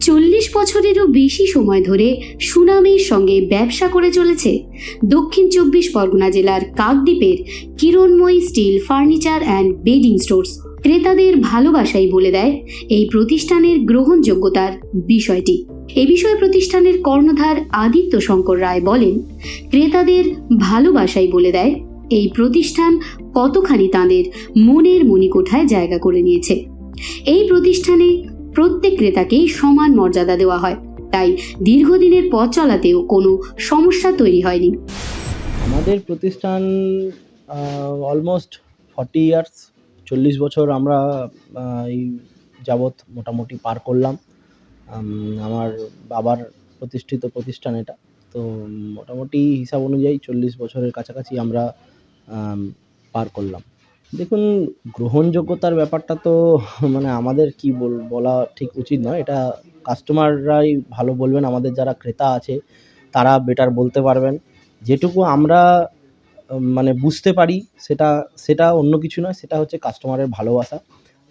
চল্লিশ বছরেরও বেশি সময় ধরে সুনামের সঙ্গে ব্যবসা করে চলেছে দক্ষিণ চব্বিশ পরগনা জেলার কাকদ্বীপের Kiranmoyee steel furniture and bedding stores. ক্রেতাদের ভালোবাসাই বলে দেয় এই প্রতিষ্ঠানের গ্রহণযোগ্যতার বিষয়টি। এ বিষয়ে প্রতিষ্ঠানের কর্ণধার আদিত্য শঙ্কর রায় বলেন, ক্রেতাদের ভালোবাসাই বলে দেয় এই প্রতিষ্ঠান কতখানি তাঁদের মনের মণিকোঠায় জায়গা করে নিয়েছে। এই প্রতিষ্ঠানে প্রত্যেক ক্রেতাকেই সমান মর্যাদা দেওয়া হয়। তাই দীর্ঘদিনের পথ চলাতেও কোনো সমস্যা তৈরি হয়নি। আমাদের প্রতিষ্ঠান অলমোস্ট ফর্টি ইয়ার্স চল্লিশ বছর আমরা এই যাবৎ মোটামুটি পার করলাম। আমার বাবার প্রতিষ্ঠিত প্রতিষ্ঠান এটা। তো মোটামুটি হিসাব অনুযায়ী চল্লিশ বছরের কাছাকাছি আমরা পার করলাম। দেখুন, গ্রহণযোগ্যতার ব্যাপারটা তো মানে আমাদের কি বল, বলা ঠিক উচিত নয়। এটা কাস্টমাররাই ভালো বলবেন, আমাদের যারা ক্রেতা আছে, তারা বেটার বলতে পারবেন। যেটুকু আমরা মানে বুঝতে পারি, সেটা সেটা অন্য কিছু নয়, সেটা হচ্ছে কাস্টমারের ভালোবাসা।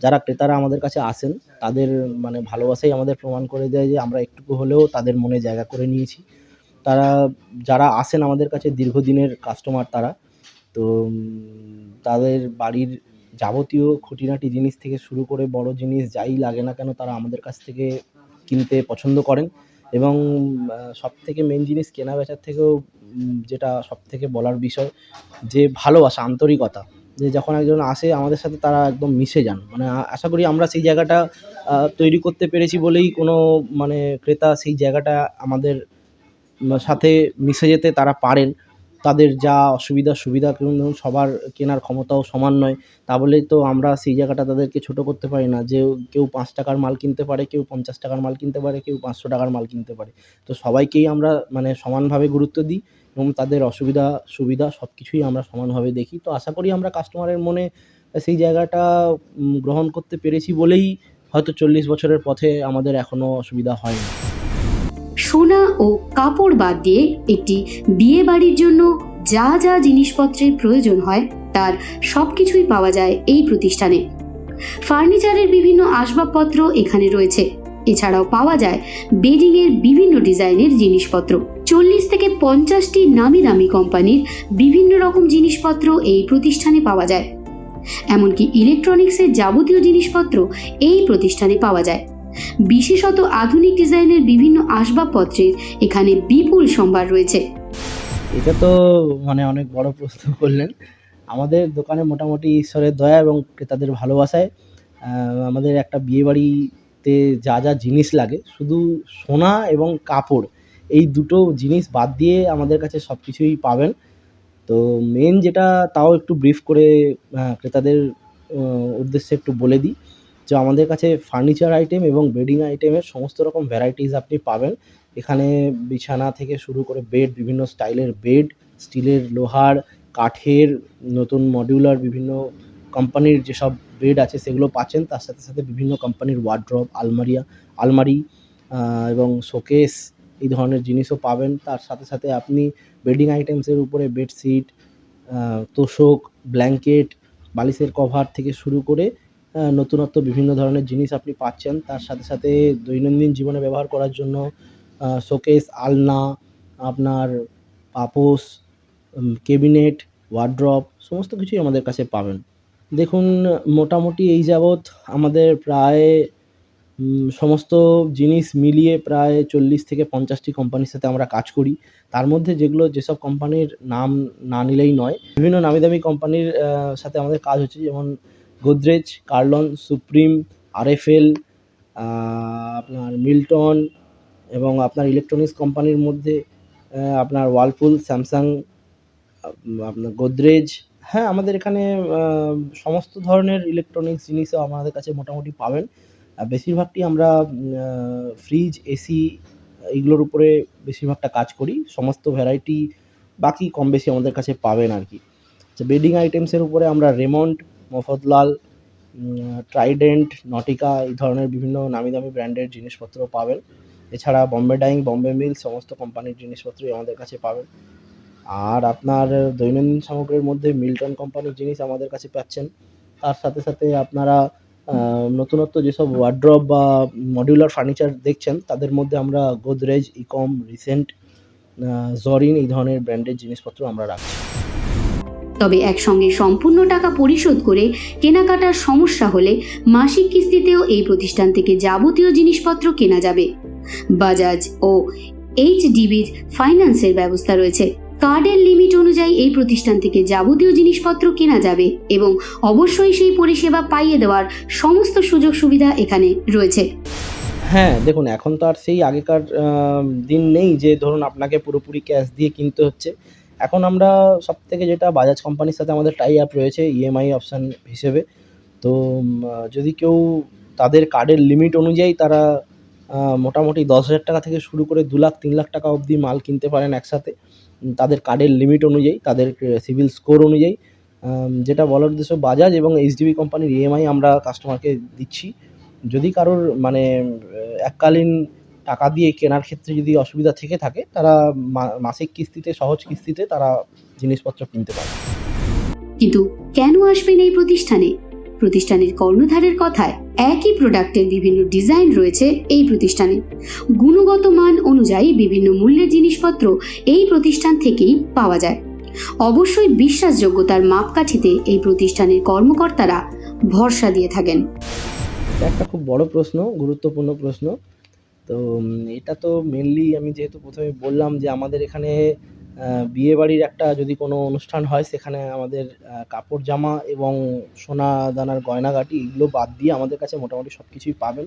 যারা ক্রেতারা আমাদের কাছে আসেন, তাদের মানে ভালোবাসাই আমাদের প্রমাণ করে দেয় যে আমরা একটুকু হলেও তাদের মনে জায়গা করে নিয়েছি। তারা, যারা আসেন আমাদের কাছে দীর্ঘদিনের কাস্টমার তারা তো তাদের বাড়ির যাবতীয় খুঁটিনাটি জিনিস থেকে শুরু করে বড় জিনিস যাই লাগে না কেন তারা আমাদের কাছ থেকে কিনতে পছন্দ করেন এবং সব থেকে মেন জিনিস কেনা বেচার থেকেও যেটা সব থেকে বলার বিষয়, যে ভালোবাসা, আন্তরিকতা। যে যখন একজন আসে, আমাদের সাথে তারা একদম মিশে যান। মানে আশা করি আমরা সেই জায়গাটা তৈরি করতে পেরেছি বলেই কোনো মানে ক্রেতা সেই জায়গাটা আমাদের সাথে মিশে যেতে তারা পারেন। তাদের যা অসুবিধা, সুবিধা কিন্তু সবার কেনার ক্ষমতাও সমান নয়। তা বলেই তো আমরা সেই জায়গাটা তাদেরকে ছোটো করতে পারি না। যে কেউ পাঁচ টাকার মাল কিনতে পারে, কেউ পঞ্চাশ টাকার মাল কিনতে পারে, কেউ পাঁচশো টাকার মাল কিনতে পারে। তো সবাইকেই আমরা মানে সমানভাবে গুরুত্ব দিই এবং তাদের অসুবিধা, সুবিধা সব কিছুই আমরা সমানভাবে দেখি। তো আশা করি আমরা কাস্টমারের মনে সেই জায়গাটা গ্রহণ করতে পেরেছি বলেই হয়তো চল্লিশ বছরের পথে আমাদের এখনও অসুবিধা হয়নি। সোনা ও কাপড় বাদ দিয়ে একটি বিয়ে বাড়ির জন্য যা যা জিনিসপত্রের প্রয়োজন হয়, তার সব কিছুই পাওয়া যায় এই প্রতিষ্ঠানে। ফার্নিচারের বিভিন্ন আসবাবপত্র এখানে রয়েছে। এছাড়াও পাওয়া যায় বেডিংয়ের বিভিন্ন ডিজাইনের জিনিসপত্র। চল্লিশ থেকে পঞ্চাশটি নামি দামি কোম্পানির বিভিন্ন রকম জিনিসপত্র এই প্রতিষ্ঠানে পাওয়া যায়। এমনকি ইলেকট্রনিক্সের যাবতীয় জিনিসপত্র এই প্রতিষ্ঠানে পাওয়া যায়। বিশেষত আধুনিক ডিজাইনের বিভিন্ন আসবাবপত্রের এখানে বিপুল সম্ভার রয়েছে। এটা তো মানে অনেক বড় প্রশ্ন করলেন। আমাদের দোকানে মোটামুটি ঈশ্বরের দয়া এবং ক্রেতাদের ভালোবাসায় আমাদের একটা বিয়েবাড়িতে যা যা জিনিস লাগে, শুধু সোনা এবং কাপড়, এই দুটো জিনিস বাদ দিয়ে আমাদের কাছে সব কিছুই পাবেন। তো মেন যেটা তাও একটু ব্রিফ করে ক্রেতাদের উদ্দেশ্যে একটু বলে দিই। যে আমাদের কাছে ফার্নিচার আইটেম এবং বেডিং আইটেমের সমস্ত রকম ভ্যারাইটিস আপনি পাবেন। এখানে বিছানা থেকে শুরু করে বেড বিভিন্ন স্টাইলের বেড স্টিলের লোহার, কাঠের, নতুন মডিউলার বিভিন্ন কোম্পানির যেসব বেড আছে সেগুলো পাচ্ছেন। তার সাথে সাথে বিভিন্ন কোম্পানির ওয়ার্ড্রপ আলমারিয়া, আলমারি এবং শোকেস এই ধরনের জিনিসও পাবেন। তার সাথে সাথে আপনি বেডিং আইটেমসের উপরে বেডশিট তোষক ব্ল্যাঙ্কেট বালিশের কভার থেকে শুরু করে নতুনত্ব, বিভিন্ন ধরনের জিনিস আপনি পাচ্ছেন। তার সাথে সাথে দৈনন্দিন জীবনে ব্যবহার করার জন্য শোকেস, আলনা, আপনার পাপোশ কেবিনেট ওয়ার্ড্রপ, সমস্ত কিছুই আমাদের কাছে পাবেন। দেখুন, মোটামুটি এই যাবৎ আমাদের প্রায় সমস্ত জিনিস মিলিয়ে প্রায় চল্লিশ থেকে পঞ্চাশটি কোম্পানির সাথে আমরা কাজ করি। তার মধ্যে যেগুলো, যেসব কোম্পানির নাম না নিলেই নয়, বিভিন্ন নামি দামি কোম্পানির সাথে আমাদের কাজ হচ্ছে। যেমন গোদরেজ, কার্লন, সুপ্রিম, আরএফএল আপনার মিল্টন এবং আপনার ইলেকট্রনিক্স কোম্পানির মধ্যে আপনার ওয়ালপুল, স্যামসাং আপনার গোদরেজ। হ্যাঁ আমাদের এখানে সমস্ত ধরনের ইলেকট্রনিক্স জিনিসও আমাদের কাছে মোটামুটি পাবেন। বেশিরভাগটি আমরা ফ্রিজ, এসি এইগুলোর উপরে বেশিরভাগটা কাজ করি। সমস্ত ভ্যারাইটি বাকি কম বেশি আমাদের কাছে পাবেন আর কি। আচ্ছা বেডিং আইটেমসের উপরে আমরা রেমন্ড মফদলাল ট্রাইডেন্ট নটিকা এই ধরনের বিভিন্ন নামি দামি ব্র্যান্ডের জিনিসপত্র পাবেন। এছাড়া বম্বে ডাইং বম্বে মিল সমস্ত কোম্পানির জিনিসপত্রই আমাদের কাছে পাবেন। আর আপনার দৈনন্দিন সামগ্রীর মধ্যে মিল্টন কোম্পানির জিনিস আমাদের কাছে পাচ্ছেন। তার সাথে সাথে আপনারা নতুনত্ব যেসব ওয়ার্ড্রপ বা মডিউলার ফার্নিচার দেখছেন, তাদের মধ্যে আমরা গোদরেজ ইকম রিসেন্ট জরিন এই ধরনের ব্র্যান্ডের জিনিসপত্র আমরা রাখছি। তবে একসঙ্গে সম্পূর্ণ টাকা পরিশোধ করে কেনাকাটার সমস্যা হলে মাসিক কিস্তিতেও এই প্রতিষ্ঠান থেকে যাবতীয় জিনিসপত্র কেনা যাবে। বাজাজ ও এইচডিবির ফাইন্যান্সের ব্যবস্থা রয়েছে। কার্ডের লিমিট অনুযায়ী এই প্রতিষ্ঠান থেকে যাবতীয় জিনিসপত্র কেনা যাবে এবং অবশ্যই সেই পরিষেবা পাইয়ে দেওয়ার সমস্ত সুযোগ সুবিধা এখানে রয়েছে। হ্যাঁ দেখুন, এখন তো আর সেই আগেকার দিন নেই যে ধরুন আপনাকে পুরোপুরি ক্যাশ দিয়ে কিনতে হচ্ছে। এখন আমরা সব থেকে যেটা বাজাজ কোম্পানির সাথে আমাদের টাই আপ রয়েছে ইএমআই অপশান হিসেবে, তো যদি কেউ তাদের কার্ডের লিমিট অনুযায়ী তারা মোটামুটি দশ হাজার টাকা থেকে শুরু করে দু লাখ, তিন লাখ টাকা অবধি মাল কিনতে পারেন একসাথে তাদের কার্ডের লিমিট অনুযায়ী, তাদের সিভিল স্কোর অনুযায়ী যেটা বলার উদ্দেশ্য বাজাজ এবং এইচডিবি কোম্পানির ইএমআই আমরা কাস্টমারকে দিচ্ছি। যদি কারোর মানে এককালীন টাকা দিয়ে কেনার ক্ষেত্রে যদি অসুবিধা থেকে থাকে তারা মাসিক কিস্তিতে সহজ কিস্তিতে তারা জিনিসপত্র কিনতে পারে। কিন্তু কেন আসবেন এই প্রতিষ্ঠানে? প্রতিষ্ঠানের কর্ণধারের কথায় একই প্রোডাক্টের বিভিন্ন ডিজাইন রয়েছে এই প্রতিষ্ঠানে। গুণগত মান অনুযায়ী বিভিন্ন মূল্যের জিনিসপত্র এই প্রতিষ্ঠান থেকেই পাওয়া যায়। অবশ্যই বিশ্বাসযোগ্যতার মাপকাঠিতে এই প্রতিষ্ঠানের কর্মকর্তারা ভরসা দিয়ে থাকেন। একটা খুব বড় প্রশ্ন গুরুত্বপূর্ণ প্রশ্ন। তো এটা তো মেনলি আমি যেহেতু প্রথমে বললাম যে আমাদের এখানে বিয়ে বাড়ির একটা যদি কোনো অনুষ্ঠান হয়, সেখানে আমাদের কাপড় জামা এবং সোনা দানার গয়নাগাটি এগুলো বাদ দিয়ে আমাদের কাছে মোটামুটি সব কিছুই পাবেন।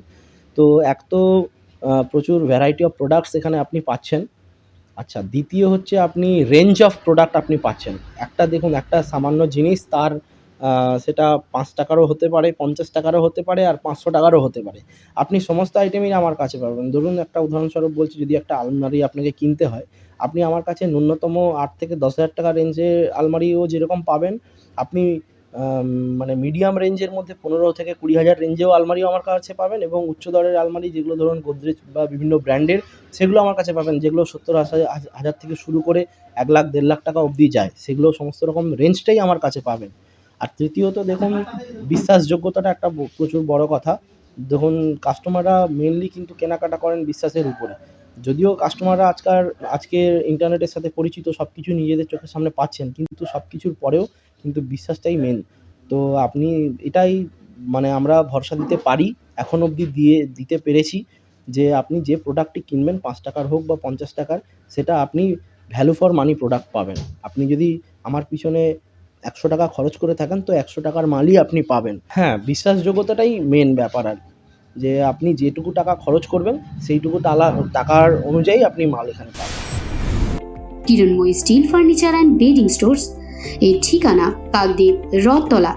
তো এক তো প্রচুর ভ্যারাইটি অফ প্রোডাক্টস এখানে আপনি পাচ্ছেন। আচ্ছা দ্বিতীয় হচ্ছে আপনি রেঞ্জ অফ প্রোডাক্ট আপনি পাচ্ছেন। একটা দেখুন, একটা সামান্য জিনিস, তার সেটা পাঁচ টাকারও হতে পারে, পঞ্চাশ টাকারও হতে পারে আর পাঁচশো টাকারও হতে পারে। আপনি সমস্ত আইটেমই আমার কাছে পাবেন। ধরুন একটা উদাহরণস্বরূপ বলছি, যদি একটা আলমারি আপনাকে কিনতে হয়, আপনি আমার কাছে ন্যূনতম আট থেকে দশ হাজার টাকা রেঞ্জের আলমারিও যেরকম পাবেন, আপনি মানে মিডিয়াম রেঞ্জের মধ্যে পনেরো থেকে কুড়ি হাজার রেঞ্জেও আলমারিও আমার কাছে পাবেন এবং উচ্চ দরের আলমারি যেগুলো ধরুন গোদরেজ বা বিভিন্ন ব্র্যান্ডের, সেগুলো আমার কাছে পাবেন। যেগুলো সত্তর হাজার থেকে শুরু করে এক লাখ, দেড় লাখ টাকা অবধি যায়, সেগুলো সমস্ত রকম রেঞ্জটাই আমার কাছে পাবেন। আর তৃতীয়ত দেখুন, বিশ্বাসযোগ্যতাটা একটা প্রচুর বড় কথা। দেখুন কাস্টমাররা মেনলি কিন্তু কেনাকাটা করেন বিশ্বাসের উপরে। যদিও কাস্টমাররা আজকাল আজকের ইন্টারনেটের সাথে পরিচিত সব কিছু নিজেদের চোখের সামনে পাচ্ছেন, কিন্তু সব কিছুর পরেও কিন্তু বিশ্বাসটাই মেন তো আপনি এটাই মানে আমরা ভরসা দিতে পারি, এখন অবধি দিয়ে, দিতে পেরেছি যে আপনি যে প্রোডাক্টটি কিনবেন, পাঁচ টাকার হোক বা পঞ্চাশ টাকার, সেটা আপনি ভ্যালু ফর মানি প্রোডাক্ট পাবেন। আপনি যদি আমার পিছনে একশো টাকা খরচ করে থাকেন, তো একশো টাকার মালই আপনি পাবেন। হ্যাঁ বিশ্বাসযোগ্যতাটাই মেন ব্যাপার আর যে আপনি যেটুকু টাকা খরচ করবেন, সেইটুকু টালা টাকার অনুযায়ী আপনি মাল এখানে পাবেন। Kiranmoyee steel furniture and bedding stores এর ঠিকানা কাকদ্বীপ রথতলা,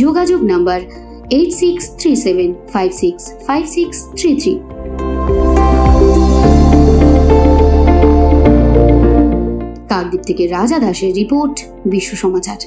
যোগাযোগ number eight six three seven five six five six three three Kakdwip থেকে রাজা দাসের রিপোর্ট, বিশ্ব সমাচার।